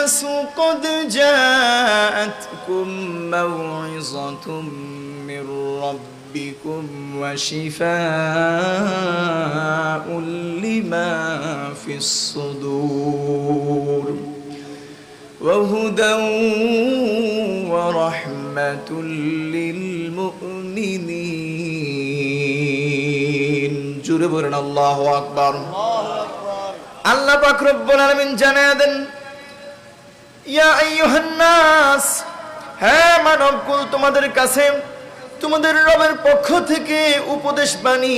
الناس قد جاءتكم موعظة من ربكم وشفاء لما في الصدور وهدى ورحمة للمؤمنين جربنا الله أكبر আল্লাহ পাক রব্বুল আলামিন জানায় দেন ইয়া আইয়ুহান নাস হ্যাঁ মানবকুল তোমাদের কাছে তোমাদের রবের পক্ষ থেকে উপদেশ বাণী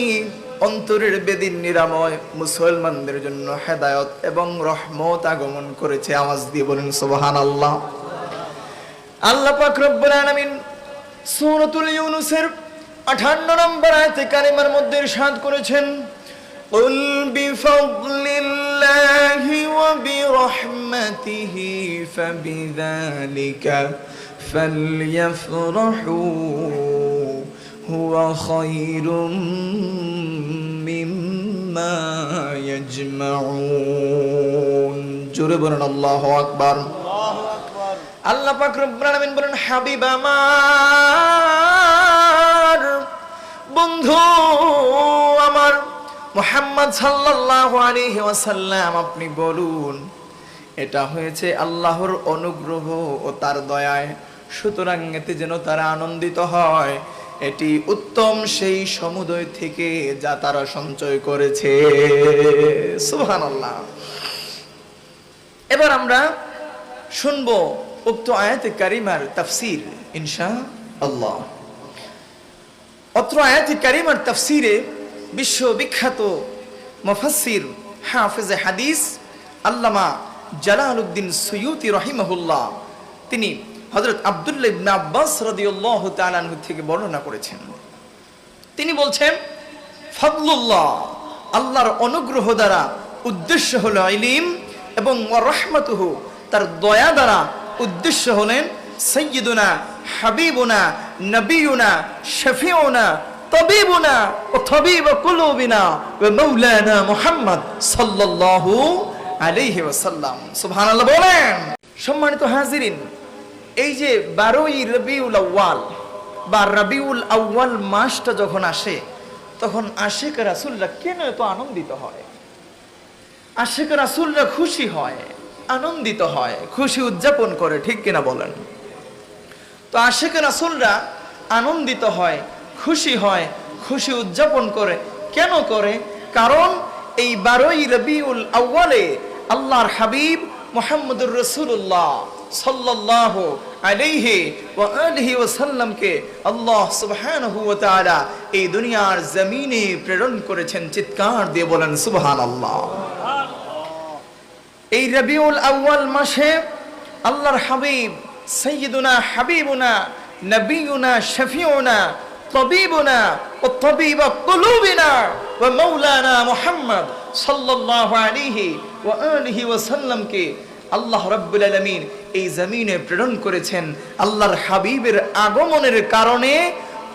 অন্তরের বেদিন নিরাময় মুসলমানদের জন্য হেদায়ত এবং রহমত আগমন করেছে আওয়াজ দিয়ে বলেন সুবহানাল্লাহ আল্লাহ পাক রব্বুল আলামিন সূরাতুল ইউনুসের 58 নম্বর আয়াতে কারিমার মধ্যে ইরশাদ করেছেন قل بفضل الله وبرحمته فبذلك فليفرحوا هو خير مما يجمعون جربنا الله أكبر আল্লাহ পাক রব্বুল আলামিন বলেন হাবিব আমার বন্ধু আমার মোহাম্মদ সাল্লাল্লাহু আলাইহি ওয়াসাল্লাম, আপনি বলুন, এটা হয়েছে আল্লাহর অনুগ্রহ ও তার দয়ায়। সুতরাং এতে যেন তারা আনন্দিত হয়। এটি উত্তম সেই সমুদয় থেকে যা তারা সঞ্চয় করেছে। সুবহানাল্লাহ। এবার আমরা শুনব উক্ত আয়াতে কারিমার তাফসির ইনশা আল্লাহ অত্র আয়াতে কারিমার তাফসিরে বিশ্ববিখ্যাত মুফাসসির হাফেজ হাদিস আল্লামা জালালউদ্দিন সৈয়ুতি রহিমাহুল্লাহ। তিনি হযরত আব্দুল্লাহ ইবনে আব্বাস রাদিয়াল্লাহু তাআলা থেকে বর্ণনা করেছেন। তিনি বলছেন, ফদলুল্লাহ, আল্লাহর অনুগ্রহ দ্বারা উদ্দেশ্য হলো ইলিম এবং রহমতুহু, তার দয়া দ্বারা উদ্দেশ্য হলেন সৈয়দুনা হাবিবুনা নবিউনা শফিউনা তবিবুনা ও তবিব কুলুবিনা ও মৌলানা মুহাম্মদ সাল্লাল্লাহু আলাইহি ওয়াসাল্লাম। সুবহানাল্লাহ বলেন। সম্মানিত হাজিরিন, এই যে বারোই রবিউল আউয়াল, বা রবিউল আউয়াল মাসটা যখন আসে, তখন আশেক রাসুল্লাহ কেন এত আনন্দিত হয়? আশেক রাসুল্লাহ খুশি হয়, আনন্দিত হয়, খুশি উদযাপন করে, ঠিক কিনা বলেন? তো আশেক রাসুলরা আনন্দিত হয় খুশি হয়, খুশি উদযাপন করে। কেন করে? কারণ এই বারোই রবিউল আউ্বালে আল্লাহর হাবিব মোহাম্মদুর রসুল্লাহ সাল্লাল্লাহু আলাইহি ওয়া আলিহি ওয়াসাল্লামকে আল্লাহ সুবহানাহু ওয়া তাআলা এই দুনিয়ার জমিনে প্রেরণ করেছেন। চিৎকার দিয়ে বলেন, সুবহানাল্লাহ। এই রবিউল আউয়াল মাসে আল্লাহর হাবিব সৈয়দুনা হাবিবুনা নবিউনা শফিউনা তবিবুনা ও তবিব কুলুবিনা ও মৌলানা মুহাম্মদ সাল্লাল্লাহু আলাইহি ওয়া আলিহি ওয়াসাল্লামকে আল্লাহ রাব্বুল আলামিন এই জমিনে প্রেরণ করেছেন আল্লাহর হাবিবের আগমনের কারণে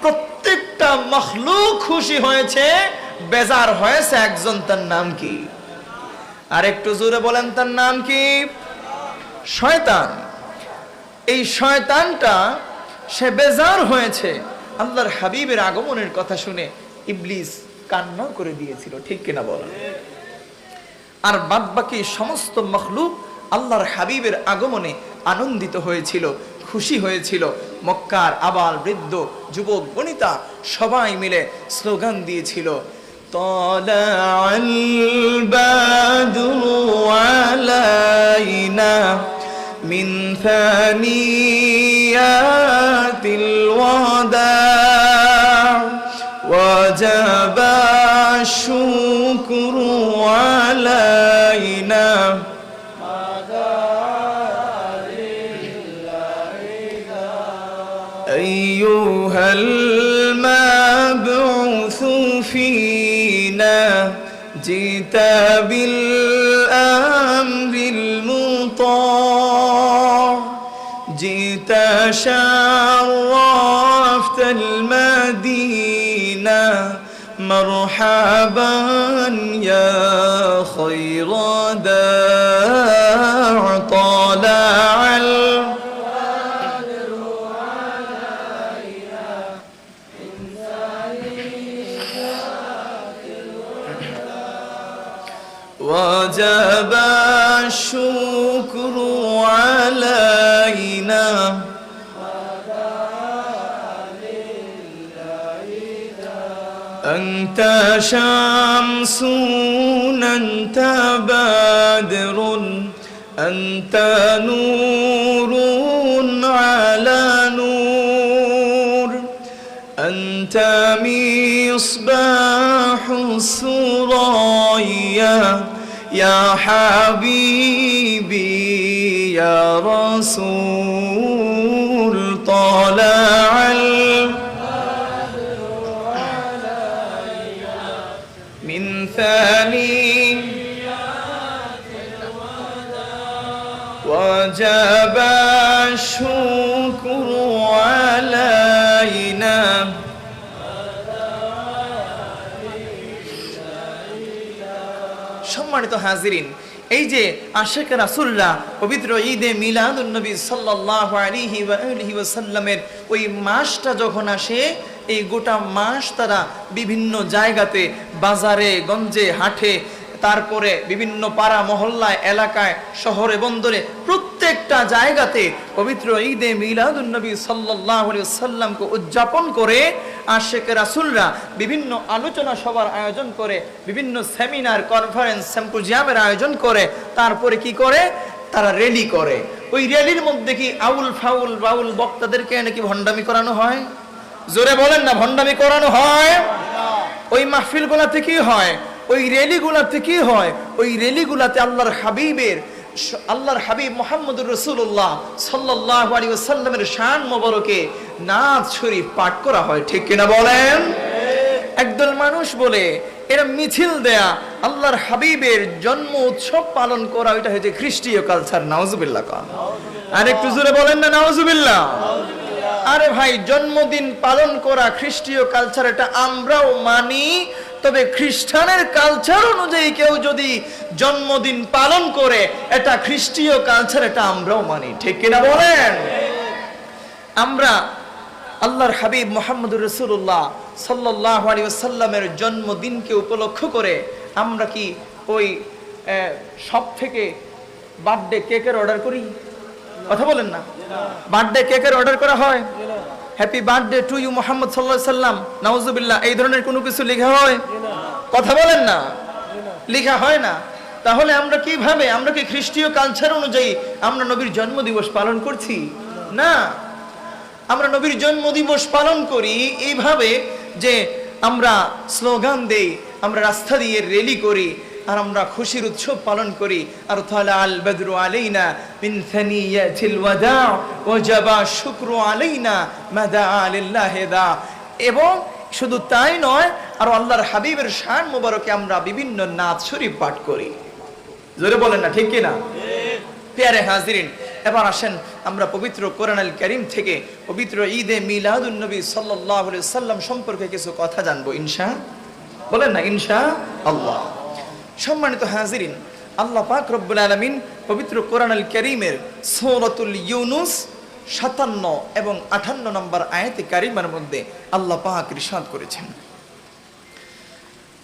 প্রত্যেকটা মখলুক খুশি হয়েছে, বেজার হয়েছে একজন, তার নাম কি? আর একটু জোরে বলেন, তার নাম কি? শয়তান। এই শয়তানটা সে বেজার হয়েছে আল্লাহর হাবিবের আগমনের কথা শুনে ইবলিস কান্ন করে দিয়েছিল, ঠিক কিনা বল? আর বাদ বাকি সমস্ত মখলুক আল্লাহর হাবিবের আগমনে আনন্দিত হয়েছিল, খুশি হয়েছিল। মক্কার আবার বৃদ্ধ, যুবক গণিতা সবাই মিলে স্লোগান দিয়েছিল, তলা من ثنيات الوداع وجب الشكر علينا. أيها المبعوث فينا جئت بالأمر شرفت المدينة مرحبا يا خير داع طلع علينا وجب الشكر علينا أنت شمس أنت بدر أنت نور على نور أنت مصباح الثريا يا حبيبي يا رسول হাজিরিন। এই যে আশেখ রাসুল্লাহ পবিত্র ঈদে মিলাদুন নবী সাল্লাল্লাহু আলাইহি ওয়া আলিহি ওই মাসটা যখন আসে, এই গোটা মাস তারা বিভিন্ন জায়গাতে, বাজারে, গঞ্জে, হাটে, তারপরে বিভিন্ন পাড়া, মহল্লায়, এলাকায়, শহরে, বন্দরে প্রত্যেকটা জায়গাতে পবিত্র ঈদে মিলাদুন্নবী সাল্লাহ সাল্লামকে উদযাপন করে আশেখ রাসুলরা বিভিন্ন আলোচনা সভার আয়োজন করে, বিভিন্ন সেমিনার কনফারেন্স সেম্পোজিয়ামের আয়োজন করে, তারপরে কি করে? তারা র্যালি করে। ওই র্যালির মধ্যে কি আউল ফাউল, বাউল বক্তাদেরকে নাকি ভণ্ডামি করানো হয়? জোরে বলেন না, ভণ্ডামি করানো হয়? ওই মাহফিল গুলাতে কি হয়? ওই র্যালিগুলাতে কি হয়? ওই র্যালিগুলাতে আল্লাহর হাবিবের আল্লাহর হাবিব মোহাম্মদুর রসুল্লাহ সাল্লাহ আলী সাল্লামের শান মোবারকে নাচ শরীফ পাঠ করা হয়, ঠিক কিনা বলেন? একদল মানুষ বলে, এরা মিছিল দেয়া, আল্লাহর হাবিবের জন্ম উৎসব পালন করা, ওইটা হয়েছে খ্রিস্টীয় কালচার নাওজুবিল্লাহ কন। আর একটু জোরে বলেন না নাওজুবিল্লাহ আরে ভাই, জন্মদিন পালন করা খ্রিস্টীয় কালচার এটা আমরাও মানি তবে খ্রিস্টানের কালচার অনুযায়ী কেউ যদি জন্মদিন পালন করে, এটা খ্রিস্টীয় কালচার এটা আমরাও মানি। ঠিক কিনা বলেন? আমরা আল্লাহর হাবিব মোহাম্মদুর রসুল্লাহ সাল্লাহ আলী জন্মদিনকে উপলক্ষ করে আমরা কি ওই সব থেকে বার্থডে কেকের অর্ডার করি? কথা বলেন না? বার্থডে কেকের অর্ডার করা হয়? Happy birthday to you Mohammad সাল্লাহ সাল্লাম নাউজুবিল্লাহ এই ধরনের কোনো কিছু লেখা হয়? কথা বলেন না। লেখা হয় না। তাহলে আমরা কীভাবে আমরা কি খ্রিস্টীয় কালচার অনুযায়ী আমরা নবীর জন্ম দিবস পালন করছি? না। আমরা নবীর জন্ম দিবস পালন করি এইভাবে যে আমরা স্লোগান দেই, আমরা রাস্তা দিয়ে রেলি করি আর আমরা খুশির উৎসব পালন করি। আর তাহলে আল বদরু আলাইনা মিন সানিয়াতিল ওয়াদা ওয়াজাবা শুকরু আলাইনা মাদা আলিল্লাহ দা। এবং শুধু তাই নয়, আর আল্লাহর হাবিবের শান মোবারকে আমরা বিভিন্ন নাচ শরীফ পাঠ করি। জোরে বলেন না, ঠিক কি না? পেয়ারে হাজিরিন, এবার আসেন আমরা পবিত্র কোরআন আল করিম থেকে পবিত্র ঈদে মিলাদুন নবী সাল্লাহ সাল্লাম সম্পর্কে কিছু কথা জানব, ইনশা। বলেন না, ইনশা আল্লাহ। সম্মানিত হাজিরিন আল্লাহ পাক রব্বুল আলমিন পবিত্র কোরআন আল করিমের সৌরতুল ইউনুস সাতান্ন এবং আঠান্ন নম্বর আয়াতে কারিমার মধ্যে আল্লাহ পাক রিসাদ করেছেন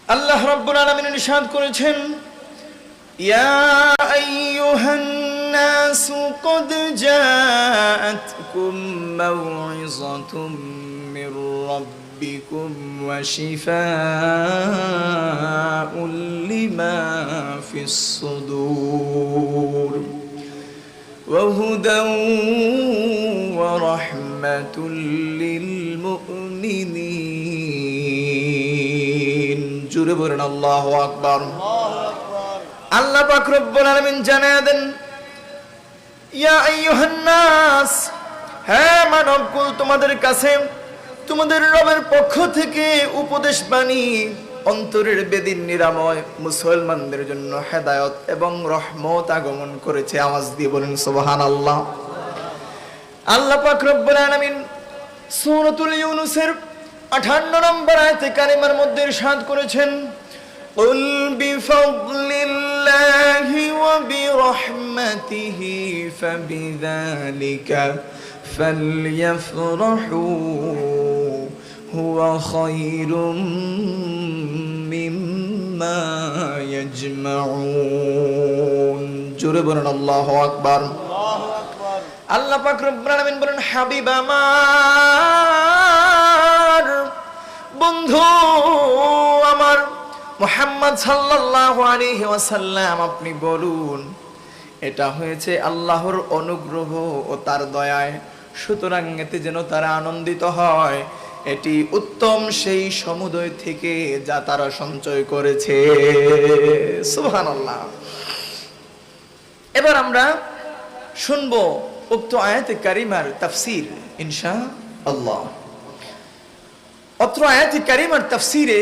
আল্লাহ রব্বুল আলমিন রিসাদ করেছেন يا أيها الناس قد جاءتكم موعظة من ربكم وشفاء لما في الصدور وهدى ورحمة للمؤمنين جربنا الله أكبر আল্লাহ পাক রব্বুল আলামিন জানায় দেন ইয়া আইয়ুহান নাস হ্যাঁ মানবকুল তোমাদের কাছে তোমাদের রবের পক্ষ থেকে উপদেশ বাণী অন্তরের বেদিন নিরাময় মুসলমানদের জন্য হেদায়ত এবং রহমত আগমন করেছে আওয়াজ দিয়ে বলেন সুবহানাল্লাহ আল্লাহ পাক রব্বুল আলামিন সূরাতুল ইউনুসের 58 নম্বর আয়াতে কারিমার মধ্যে ইরশাদ করেছেন قل بفضل الله وبرحمته فبذلك فليفرحوا هو خير مما عما يجمعون জোরে বলুন আল্লাহু আকবার আল্লাহ পাক রব্বুল আলামিন বলেন হাবিব আমার বন্ধু আমার মুহাম্মদ সাল্লাল্লাহু আলাইহি ওয়াসাল্লাম আপনি বলুন এটা হয়েছে আল্লাহর অনুগ্রহ ও তার দয়ায় সুতরাং এতে যেন তারা আনন্দিত হয়। এটি উত্তম সেই সমুদয় থেকে যা তারা সঞ্চয় করেছে। এবার আমরা শুনব উক্ত আয়াতে কারিমার তাফসির ইনশা আল্লাহ অত্র আয়াতে কারিমার তাফসিরে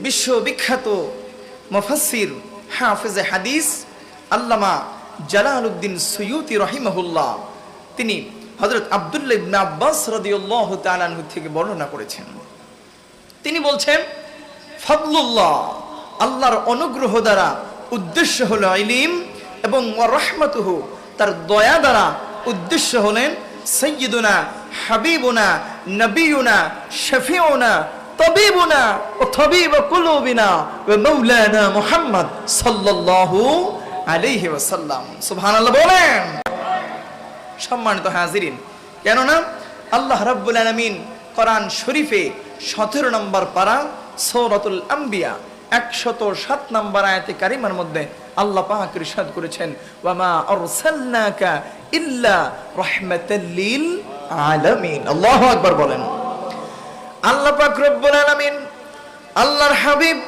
বিশ্ববিখ্যাত মুফাসসির হাফেজে হাদিস আল্লামা জালালউদ্দিন সুয়ুতি রহিমাহুল্লাহ, তিনি হযরত আব্দুল্লাহ ইবনে আব্বাস রাদিয়াল্লাহু তাআলা আনহু থেকে বর্ণনা করেছেন। তিনি বলছেন, ফদলুল্লাহ, আল্লাহর অনুগ্রহ দ্বারা উদ্দেশ্য হলো ইলিম এবং রহমতুহু, তার দয়া দ্বারা উদ্দেশ্য হলেন সৈয়দুনা হাবিবুনা নবীনা শফিউনা, তবিবুনা ও তবিব কুলুবিনা ও মৌলানা মুহাম্মদ সাল্লাল্লাহু আলাইহি ওয়াসাল্লাম। সুবহানাল্লাহ বলেন। সম্মানিত হাজিরিন। কেননা আল্লাহ রাব্বুল আলামিন কোরআন শরীফে সতেরো নম্বর পারা সৌরতুল আম্বিয়া একশত সাত নম্বর আয়াতে কারিমার মধ্যে আল্লাহ পাক ইরশাদ করেছেন, ওয়ামা আরসালনাকা ইল্লা আলামিন। বলেন। আল্লাহ পাক রব্বুল আলামিন আল্লাহর হাবিব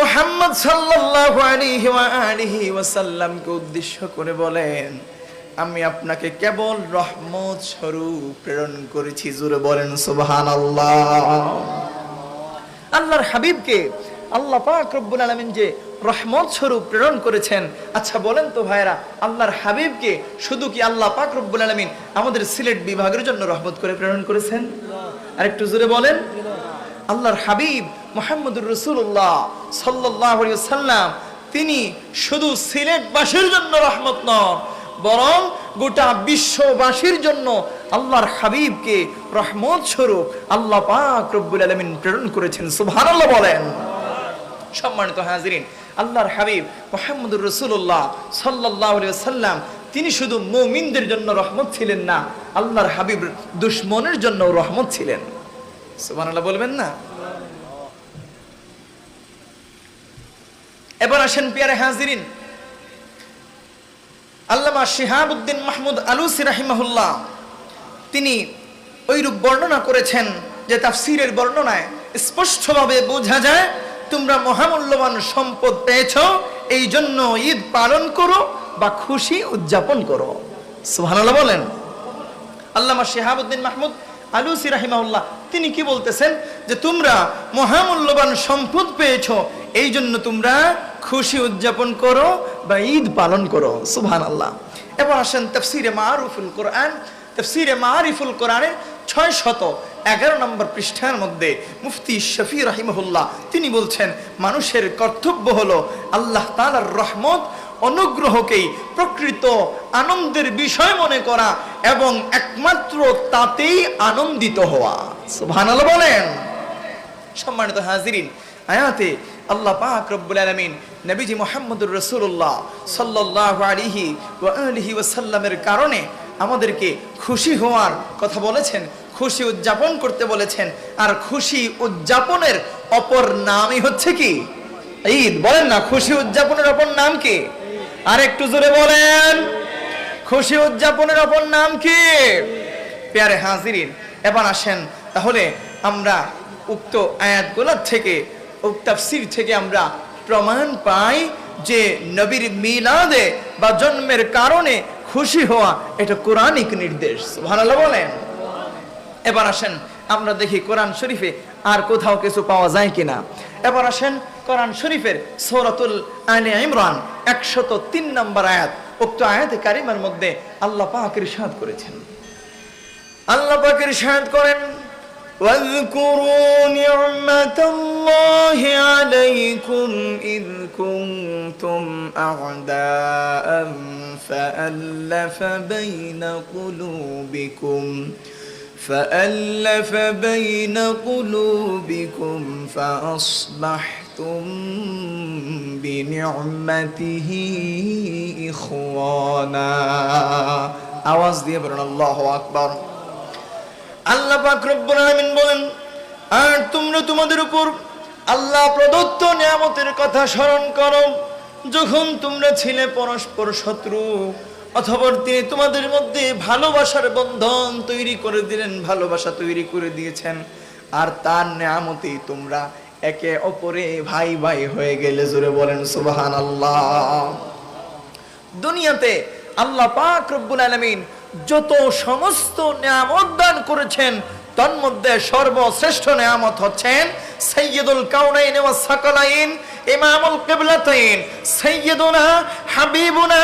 মুহাম্মদ সাল্লাল্লাহু আলাইহি ওয়া আলিহি ওয়াসাল্লামকে উদ্দেশ্য করে বলেন আমি আপনাকে কেবল রহমত স্বরূপ প্রেরণ করেছি জুড়ে বলেন সুবহানাল্লাহ। আল্লাহর হাবিবকে আল্লাহ পাক রব্বুল আলামিন যে রহমত স্বরূপ প্রেরণ করেছেন আচ্ছা বলেন তো ভাইরা আল্লাহর হাবিবকে শুধু কি আল্লাহ পাক রব্বুল আলামিন আমাদের সিলেট বিভাগের জন্য রহমত করে প্রেরণ করেছেন? আর একটু জোরে বলেন, আল্লাহর হাবিব মোহাম্মদুর রসুল্লাহ সাল্লাহ সাল্লাম তিনি শুধু সিলেটবাসীর জন্য রহমত নন বরং গোটা বিশ্ববাসীর জন্য আল্লাহর হাবিবকে রহমত স্বরূপ আল্লাহ পাক রব্বুল আলমিন প্রেরণ করেছেন, সুবহানাল্লাহ বলেন। সম্মানিত হাজিরিন, আল্লাহর হাবিব মোহাম্মদুর রসুল্লাহ সাল্লাহ সাল্লাম তিনি শুধু মুমিনদের জন্য রহমত ছিলেন না, আল্লাহর হাবিব দুশ্মনের জন্য রহমত ছিলেন। সুবহানাল্লাহ বলবেন না? এবার আসেন পিয়ারে হাজিরিন আল্লামা শিহাবুদ্দিন মাহমুদ আলুসি রাহিমাহুল্লাহ, তিনি ওইরূপ বর্ণনা করেছেন যে তাফসিরের বর্ণনায় স্পষ্টভাবে বোঝা যায়, তোমরা মহামূল্যবান সম্পদ পেয়েছ এই জন্য ঈদ পালন করো বা খুশি উদযাপন করো। সুবহানাল্লাহ বলেন। আল্লামা শেহাবুদ্দিন মাহমুদ আলুসি রাহিমাউল্লাহ তিনি কি বলতেছেন? যে তোমরা মহামূল্যবান সম্পদ পেয়েছ এই জন্য তোমরা খুশি উদযাপন করো বা ঈদ পালন করো সুবহান আল্লাহ এবার আসেন তফসিরে মারুফুল কোরআন। তফসিরে মারিফুল কোরআনের ছয় শত এগারো নম্বর পৃষ্ঠার মধ্যে মুফতি শফি রাহিমহুল্লাহ, তিনি বলছেন, মানুষের কর্তব্য হলো আল্লাহ তালার রহমত, অনুগ্রহকেই প্রকৃত আনন্দের বিষয় মনে করা এবং একমাত্র তাতেই আনন্দিত হওয়া। সুবহানাল্লাহ বলেন। সম্মানিত হাজিরিন, আয়াতে আল্লাহ পাক রব্বুল আলামিন নবীজি মুহাম্মদুর রাসূলুল্লাহ সাল্লাল্লাহু আলাইহি ওয়া আলিহি ওয়াসাল্লামের কারণে আমাদেরকে খুশি হওয়ার কথা বলেছেন, খুশি উদযাপন করতে বলেছেন, আর খুশি উদযাপনের অপর নামই হচ্ছে কি? ঈদ। বলেন না, খুশি উদযাপনের অপর নাম কি? আর একটু জোরে বলেন। খুশি উদযাপনের অপর নাম কি? পেয়ারে হাজিরিন। এবার আসেন, তাহলে আমরা উক্ত আয়াতগুলোর থেকে তাফসীর থেকে আমরা প্রমাণ পাই যে নবীর মিলাদে বা জন্মের কারণে খুশি হওয়া এটা কোরআনিক নির্দেশ। সুবহানাল্লাহ বলেন। এবার আসেন, আমরা দেখি কোরআন শরীফে আর কোথাও কিছু পাওয়া যায় কিনা। এবার আসেন কোরআন শরীফের সৌরাতুল আলে ইমরান, একশত তিন নম্বর আয়াত। উক্ত আয়াতে কারিমার মধ্যে আল্লাহ পাক ইরশাদ করেছেন। আল্লাহ পাক ইরশাদ করেন واذكروا نعمة الله عليكم إذ كنتم أعداء فألف بين قلوبكم فألف بين قلوبكم فأصبحتم بنعمته إخوانا. أواز دي الله أكبر. আল্লাহ পাক রব্বুল আলামিন বলেন, আর তোমরা তোমাদের উপর আল্লাহ প্রদত্ত নিয়ামতের কথা স্মরণ করো। যখন তোমরা ছিলে পরস্পর শত্রু অথবা তিনি তোমাদের মধ্যে ভালোবাসার বন্ধন তৈরি করে দিলেন, ভালোবাসা তৈরি করে দিয়েছেন। আর তার নিয়ামতেই তোমরা একে অপরে ভাই ভাই হয়ে গেলে, জোরে বলেন সুবাহান আল্লাহ দুনিয়াতে আল্লাহ পাক রব্বুল আলামিন যত সমস্ত নিয়ামত দান করেছেন তন্মধ্যে সর্বশ্রেষ্ঠ নিয়ামত হচ্ছেন সাইয়্যিদুল কাউনাইন ওয়াস সাকালাইন ইমামুল কিবলাতাইন। সাইয়্যিদুনা, হাবিবুনা,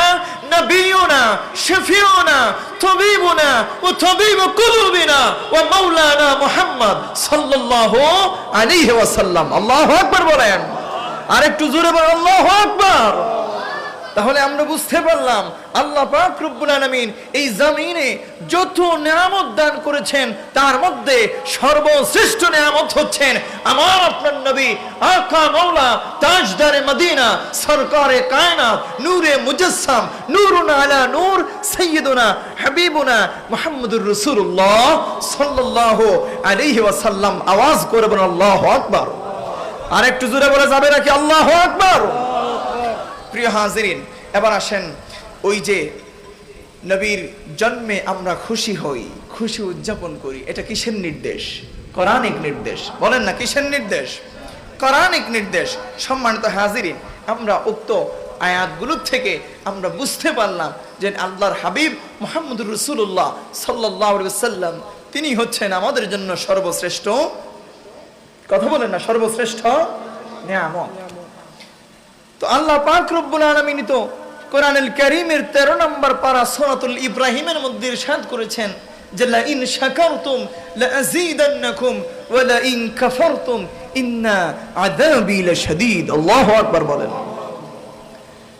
নবিয়ুনা, শফিউনা, তবিবুনা ওয়া তবিব কুলুবিনা ওয়া মাওলানা মুহাম্মদ সাল্লাল্লাহু আলাইহি ওয়াসাল্লাম। আল্লাহু আকবার বলেন। আরেকটু জোরে বলেন, আল্লাহু আকবার। তাহলে আমরা বুঝতে পারলাম আল্লাহ পাক রব্বুল আলামিন এই জমিনে যত নিয়ামত দান করেছেন, তার মধ্যে সর্বশ্রেষ্ঠ নিয়ামত হচ্ছেন আমার আপনার নবী আকা মাওলা তাজদারে মদিনা, সরকারে কায়নাত, নূরে মুজাসসাম, নূরুন আলা নূর, সাইয়্যিদুনা হাবিবুনা মুহাম্মদুর রাসূলুল্লাহ সাল্লাল্লাহু আলাইহি ওয়াসাল্লাম। আওয়াজ করে বলেন আল্লাহু আকবার। আর একটু জোরে বলে যাবে নাকি আল্লাহু আকবার? প্রিয় হাজিরিন, এবার আসেন ওই যে নবীর জন্মে আমরা খুশি হই, খুশি উদযাপন করি। এটা কিসের নির্দেশ? কোরআনিক নির্দেশ। বলেন না, কিসের নির্দেশ? কোরআনিক নির্দেশ। সম্মানিত হাজিরিন, আমরা উক্ত আয়াতগুলোর থেকে আমরা বুঝতে পারলাম যে আল্লাহর হাবিব মোহাম্মদুর রসুল্লাহ সাল্লাহ সাল্লাম তিনি হচ্ছেন আমাদের জন্য সর্বশ্রেষ্ঠ। কথা বলেন না, সর্বশ্রেষ্ঠ নিয়ামত। তো আল্লাহ পাক রব্বুল আলামিন তো কোরআনুল কারীমের 13 নম্বর পারা সূরাতুল ইব্রাহিমের মধ্যে ইরশাদ করেছেন যে ইন শাকারতুম ইন কাফারতুম ইন্না লাশাদীদ। আল্লাহু আকবার বলেন।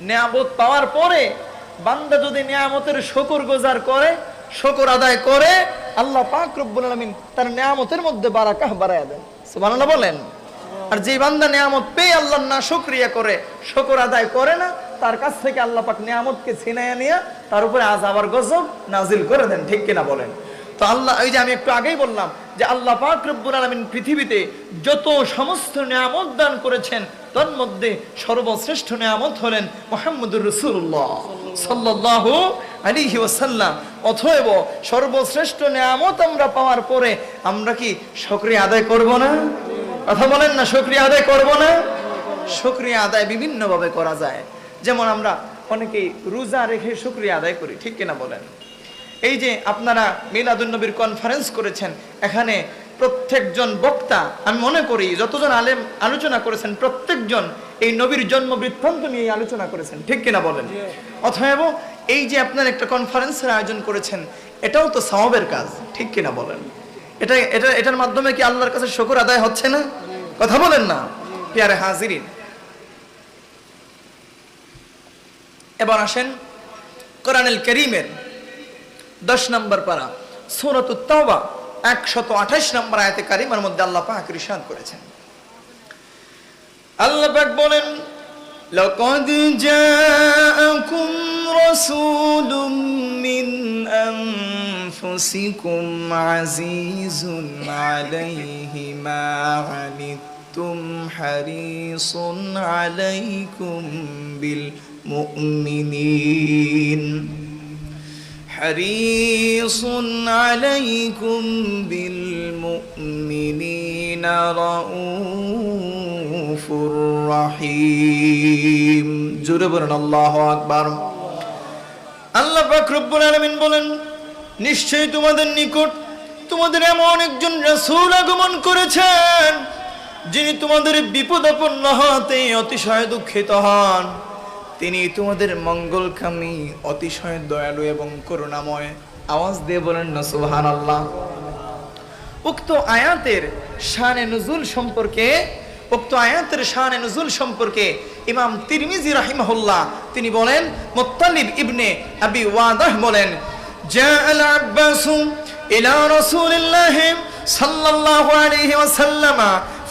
নিয়ামত পাওয়ার পরে বান্দা যদি নিয়ামতের শুকর গুজার করে, শুকর আদায় করে, আল্লাহ পাক রব্বুল আলামিন তার নিয়ামতের মধ্যে বারাকাহ বাড়ায় দেন। সুবহানাল্লাহ বলেন। আর যে বান্দা নিয়ামত পেয়ে আল্লাহর না শুকরিয়া করে, শকর আদায় করে না, তার কাছ থেকে আল্লাহ পাক নিয়ামতকে ছিনাইয়া নিয়ে তার উপরে আজ আবার গজব নাজিল করে দেন, ঠিক কিনা বলেন? তো আল্লাহ, এই যে আমি একটু আগেই বললাম যে আল্লাহ পাক রব্বুল আলামিন পৃথিবীতে যত সমস্ত নিয়ামত দান করেছেন, তার মধ্যে সর্বশ্রেষ্ঠ নিয়ামত হলেন মোহাম্মদুর রসুল্লাহ সাল্লাল্লাহু আলাইহি ওয়াসাল্লাম। অথব সর্বশ্রেষ্ঠ নিয়ামত আমরা পাওয়ার পরে আমরা কি শুকরিয়া আদায় করব না? কথা বলেন না, শুক্রিয়া আদায় করব না। শুক্রিয়া আদায় বিভিন্নভাবে করা যায়। যেমন আমরা অনেকেই রোজা রেখে শুক্রিয়া আদায় করি, ঠিক কিনা বলেন? এই যে আপনারা মিলাদুন্নবীর কনফারেন্স করেছেন, এখানে প্রত্যেকজন বক্তা, আমি মনে করি যতজন আলেম আলোচনা করেছেন, প্রত্যেকজন এই নবীর জন্ম বৃত্তান্ত নিয়ে আলোচনা করেছেন, ঠিক কিনা বলেন? অথব এই যে আপনার একটা কনফারেন্সের আয়োজন করেছেন, এটাও তো সওয়াবের কাজ, ঠিক কিনা বলেন? এটা এটা, এটার মাধ্যমে কি আল্লাহর কাছে শুকর আদায় হচ্ছে না? কথা বলেন না, পেয়ারে হাজিরিন। এবার আসেন কোরআনুল করিমের দশ নম্বর পারা, সূরাত তাওবা, একশত আঠাশ নম্বর আয়াতে কারিমার মধ্যে আল্লাহ পাক ইরশাদ করেছেন। আল্লাহ পাক বলেন لقد جاءكم رسول من أنفسكم عزيز عليه ما عنتم حريص عليكم بالمؤمنين. حريص عليكم بالمؤمنين رؤوف رحيم জোরে বলেন, আল্লাহ আকবার। আল্লাহ পাক রব্বুল আলামিন বলেন, নিশ্চয়ই তোমাদের নিকট তোমাদের এমন একজন রাসূল আগমন করেছেন, যিনি তোমাদের বিপদাপন্ন হতে অতিশয় দুঃখিত হন। তিনি তোমাদের মঙ্গলকামী, অতিশয় দয়ালু এবং করুণাময়। আওয়াজ দিয়ে বলেন, না, সুবহানাল্লাহ। উক্ত আয়াতের শানে নজুল সম্পর্কে উক্ত আয়াতের শানে নজুল সম্পর্কে ইমাম তিরমিজি রাহিমাহুল্লাহ তিনি বলেন মুত্তালিব ইবনে আবি ওয়াদাহ বলেন جاء العباس إلى رسول الله صلى الله عليه وسلم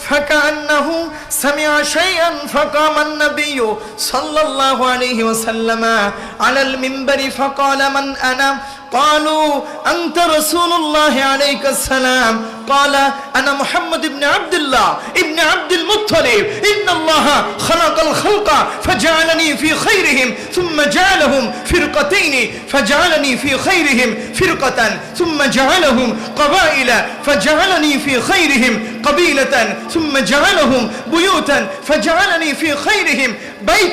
فكأنه سمع شيئا فقام النبي صلى الله عليه وسلم على المنبر فقال من أنا قالوا أنت رسول الله عليك السلام. قال أنا محمد بن عبد الله ابن عبد المطلب. إن الله خلق الخلق فجعلني في خيرهم ثم جعلهم فرقتين فجعلني في خيرهم فرقة ثم جعلهم قبائل فجعلني في خيرهم قبيلة ثم جعلهم بيوتا فجعلني في خيرهم بيتا.